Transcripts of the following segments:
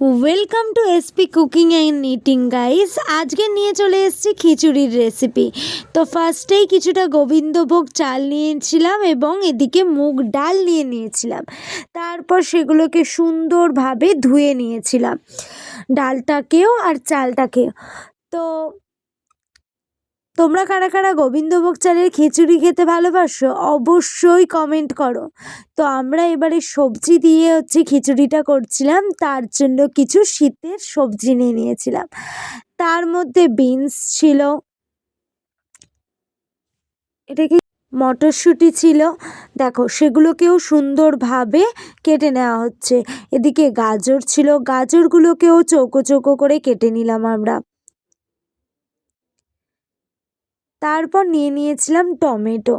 Welcome to SP cooking and eating guys আজকে নিয়ে চলে এসেছি খিচুড়ির রেসিপি তো ফার্স্টেই কিছুটা গোবিন্দভোগ চাল নিয়েছিলাম এবং এদিকে মুগ ডাল নিয়ে নিয়েছিলাম। তারপর সেগুলোকে সুন্দরভাবে ধুয়ে নিয়েছিলাম। ডালটাকেও আর চালটাকেও। তো তোমরা কারা কারা গোবিন্দভোগ চালের খিচুড়ি খেতে ভালোবাসো, অবশ্যই কমেন্ট করো। তো আমরা এবারে সবজি দিয়ে হচ্ছে খিচুড়িটা করছিলাম, তার জন্য কিছু শীতের সবজি নিয়ে নিয়েছিলাম। তার মধ্যে বিনস ছিল, এটা কি মটরশুঁটি ছিল, দেখো সেগুলোকেও সুন্দরভাবে কেটে নেওয়া হচ্ছে। এদিকে গাজর ছিল, গাজরগুলোকেও চৌকো চৌকো করে কেটে নিলাম আমরা। তারপর নিয়ে নিয়েছিলাম টমেটো।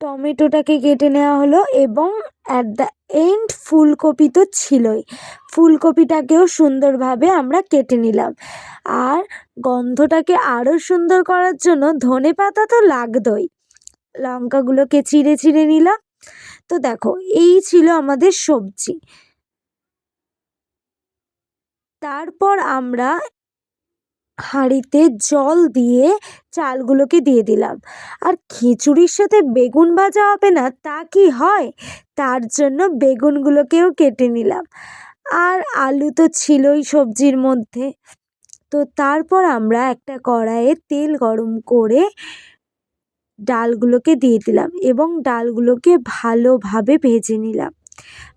টমেটোটাকে কেটে নেওয়া হলো এবং অ্যাট দ্য এন্ড ফুলকপি তো ছিলই। ফুলকপিটাকেও সুন্দরভাবে আমরা কেটে নিলাম। আর গন্ধটাকে আরও সুন্দর করার জন্য ধনে পাতা তো লাগতই। লঙ্কাগুলোকে চিড়ে চিড়ে নিলাম। তো দেখো, এই ছিল আমাদের সবজি। তারপর আমরা হাঁড়িতে জল দিয়ে চালগুলোকে দিয়ে দিলাম। আর খিচুড়ির সাথে বেগুন ভাজা হবে না, তা কি হয়? তার জন্য বেগুনগুলোকেও কেটে নিলাম। আর আলু তো ছিলই সবজির মধ্যে। তো তারপর আমরা একটা কড়াইয়ে তেল গরম করে ডালগুলোকে দিয়ে দিলাম এবং ডালগুলোকে ভালোভাবে ভেজে নিলাম।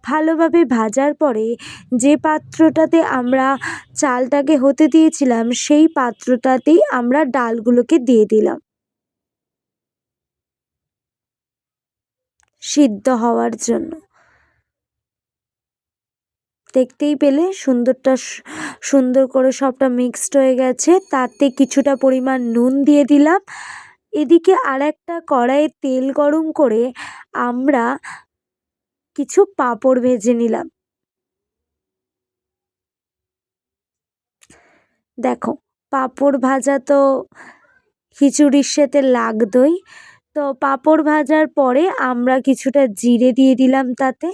ভালোভাবে ভাজার পরে যে পাত্রটাতে আমরা চালটাকে হতে দিয়েছিলাম, সেই পাত্রটাতেই আমরা ডালগুলোকে দিয়ে দিলাম। সিদ্ধ হওয়ার জন্য। দেখতেই পেলে সুন্দরটা সুন্দর করে সবটা মিক্সড হয়ে গেছে। তাতে কিছুটা পরিমাণ নুন দিয়ে দিলাম। এদিকে আর একটা কড়াইয়ে তেল গরম করে আমরা কিছু পাঁপড় ভেজে নিলাম। দেখো, পাঁপড় ভাজা তো খিচুড়ির সাথে লাগতই তো পাঁপড় ভাজার পরে আমরা কিছুটা জিরে দিয়ে দিলাম তাতে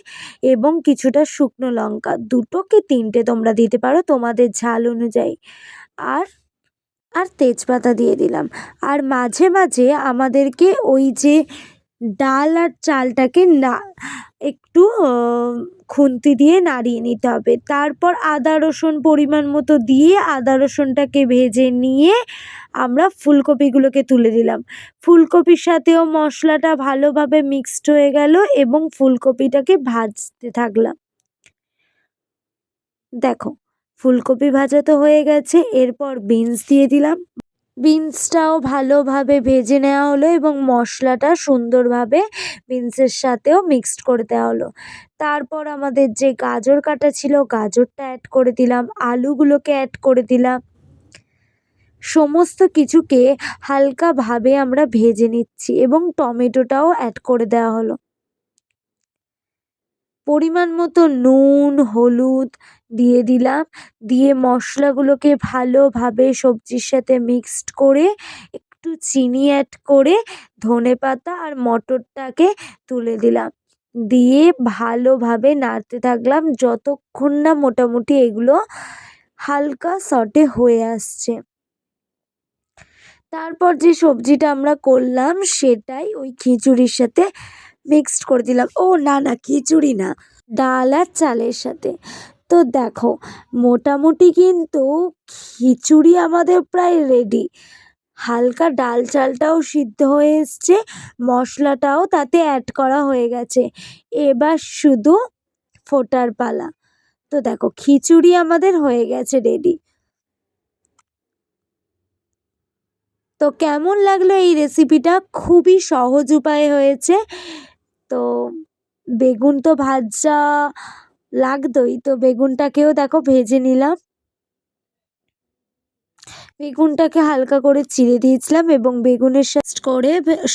এবং কিছুটা শুকনো লঙ্কা, দুটো কি তিনটে তোমরা দিতে পারো তোমাদের ঝাল অনুযায়ী। আর আর তেজপাতা দিয়ে দিলাম। আর মাঝে মাঝে আমাদেরকে ওই যে ডাল আর চালটাকে না, একটু খুন্তি দিয়ে নাড়িয়ে নিতে হবে। তারপর আদা, রসুন পরিমাণ মতো দিয়ে আদা, রসুনটাকে ভেজে নিয়ে আমরা ফুলকপিগুলোকে তুলে দিলাম। ফুলকপির সাথেও মশলাটা ভালোভাবে মিক্সড হয়ে গেল এবং ফুলকপিটাকে ভাজতে থাকলাম। দেখো, ফুলকপি ভাজা তো হয়ে গেছে, এরপর বিনস দিয়ে দিলাম। বিনসটাও ভালোভাবে ভেজে নেওয়া হলো এবং মশলাটা সুন্দরভাবে বিনসের সাথেও মিক্সড করে দেওয়া হলো। তারপর আমাদের যে গাজর কাটা ছিল, গাজরটা অ্যাড করে দিলাম, আলুগুলোকে অ্যাড করে দিলাম। সমস্ত কিছুকে হালকাভাবে আমরা ভেজে নিচ্ছি এবং টমেটোটাও অ্যাড করে দেওয়া হলো। পরিমাণ মতো নুন, হলুদ দিয়ে দিলাম। দিয়ে মশলাগুলোকে ভালোভাবে সবজির সাথে মিক্সড করে একটু চিনি অ্যাড করে ধনে পাতা আর মটরটাকে তুলে দিলাম। দিয়ে ভালোভাবে নাড়তে থাকলাম যতক্ষণ না মোটামুটি এগুলো হালকা সটে হয়ে আসছে। তারপর যে সবজিটা আমরা করলাম সেটাই ওই খিচুড়ির সাথে মিক্সড করে দিলাম। ও, না না, খিচুড়ি না, ডাল আর চালের সাথে। তো দেখো, মোটামুটি কিন্তু খিচুড়ি আমাদের প্রায় রেডি হালকা ডাল চালটাও সিদ্ধ হয়ে এসছে, মশলাটাও তাতে অ্যাড করা হয়ে গেছে। এবার শুধু ফোটার পালা। তো দেখো, খিচুড়ি আমাদের হয়ে গেছে রেডি তো কেমন লাগল এই রেসিপিটা খুবই সহজ উপায়ে হয়েছে। তো বেগুন তো ভাজা লাগতোই, তো বেগুনটাকেও দেখো ভেজে নিলাম। বেগুনটাকে হালকা করে চিড়ে দিয়েছিলাম এবং বেগুনের সাথে করে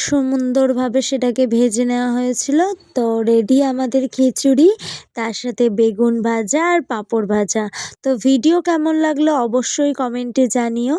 সুন্দরভাবে সেটাকে ভেজে নেওয়া হয়েছিল। তো রেডি আমাদের খিচুড়ি, তার সাথে বেগুন ভাজা আর পাঁপড় ভাজা। তো ভিডিও কেমন লাগল অবশ্যই কমেন্টে জানিও।